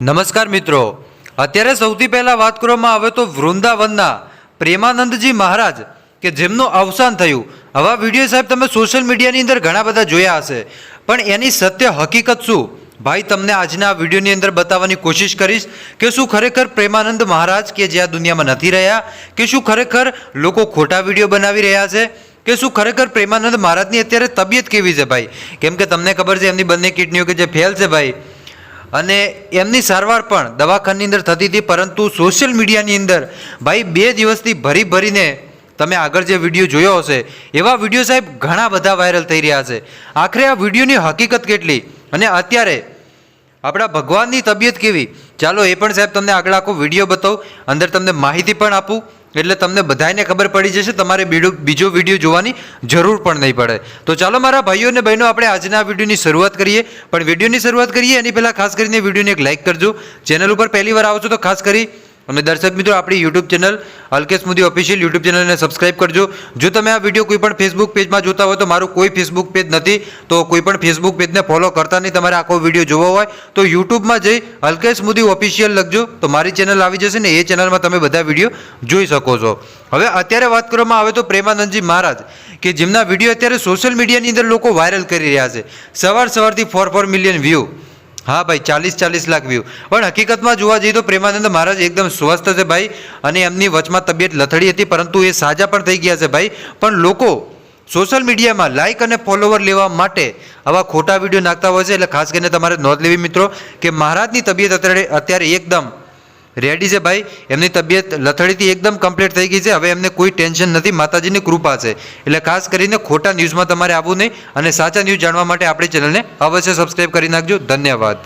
નમસ્કાર મિત્રો. અત્યારે સૌથી પહેલાં વાત કરવામાં આવે તો વૃંદાવનના પ્રેમાનંદજી મહારાજ કે જેમનું અવસાન થયું. આવા વીડિયો સાહેબ તમે સોશિયલ મીડિયાની અંદર ઘણા બધા જોયા હશે. પણ એની સત્ય હકીકત શું? ભાઈ, તમને આજના વિડીયોની અંદર બતાવવાની કોશિશ કરીશ કે શું ખરેખર પ્રેમાનંદ મહારાજ કે જે આ દુનિયામાં નથી રહ્યા, કે શું ખરેખર લોકો ખોટા વીડિયો બનાવી રહ્યા છે, કે શું ખરેખર પ્રેમાનંદ મહારાજની અત્યારે તબિયત કેવી છે ભાઈ? કેમ કે તમને ખબર છે એમની બંને કિડનીઓ કે જે ફેલ છે ભાઈ. અને એમની સારવાર પણ દવાખાની અંદર થતી હતી, પરંતુ સોશિયલ મીડિયાની અંદર ભાઈ બે દિવસથી ભરી ભરીને તમે આગળ જે વીડિયો જોયો હશે, એવા વીડિયો સાહેબ ઘણા બધા વાયરલ થઈ રહ્યા છે. આખરે આ વિડીયોની હકીકત કેટલી? અને અત્યારે આપણા ભગવાનની તબિયત કેવી? ચાલો એ પણ સાહેબ તમને આગળ આખો વીડિયો બતાવું. અંદર તમને માહિતી પણ આપું. એટલે તમને બધાને ખબર પડી જશે, તમારે બીજો વીડિયો જોવાની જરૂર પણ નહીં પડે. તો ચાલો મારા ભાઈઓ અને બહેનો, આપણે આજના વિડીયોની શરૂઆત કરીએ. પણ વિડીયોની શરૂઆત કરીએ, એની પહેલાં ખાસ કરીને વિડીયોને એક લાઇક કરજો. ચેનલ ઉપર પહેલી વાર આવો છો તો ખાસ કરી અને દર્શક મિત્રો, આપણી YouTube channel Alkesh Modi official YouTube ચેનલને સબસ્ક્રાઇબ કરજો. જો તમે આ વીડિયો કોઈ પણ ફેસબુક પેજમાં જોતા હોય તો મારું કોઈ ફેસબુક પેજ નથી. તો કોઈ પણ ફેસબુક પેજને ફોલો કરતા નહીં. તમારે આખો વીડિયો જોવો હોય તો યુટ્યુબમાં જઈ અલ્કેશ મોદી ઓફિશિયલ લખજો. તો મારી ચેનલ આવી જશે ને એ ચેનલમાં તમે બધા વીડિયો જોઈ શકો છો. હવે અત્યારે વાત કરવામાં આવે તો પ્રેમાનંદજી મહારાજ, કે જેમના વીડિયો અત્યારે સોશિયલ મીડિયાની અંદર લોકો વાયરલ કરી રહ્યા છે. સવાર સવારથી ફોર ફોર મિલિયન વ્યૂ હા ભાઈ, ચાલીસ ચાલીસ લાખ વ્યૂ પણ હકીકતમાં જોવા જઈએ તો પ્રેમાનંદ મહારાજ એકદમ સ્વસ્થ છે ભાઈ અને એમની વચમાં તબિયત લથડી હતી, પરંતુ એ સાજા પણ થઈ ગયા છે ભાઈ. પણ લોકો સોશિયલ મીડિયામાં લાઇક અને ફોલોવર લેવા માટે આવા ખોટા વીડિયો નાખતા હોય છે, એટલે ખાસ કરીને તમારે નોંધ લેવી મિત્રો, કે મહારાજની તબિયત અત્યારે અત્યારે એકદમ રેડી છે ભાઈ? એમની તબિયત લથડીથી એકદમ કમ્પ્લીટ થઈ ગઈ છે. હવે એમને કોઈ ટેન્શન નથી. માતાજીની કૃપા છે. એટલે ખાસ કરીને ખોટા ન્યૂઝમાં તમારે આવવું નહીં. અને સાચા ન્યૂઝ જાણવા માટે આપણી ચેનલને અવશ્ય સબસ્ક્રાઈબ કરી નાખજો. ધન્યવાદ.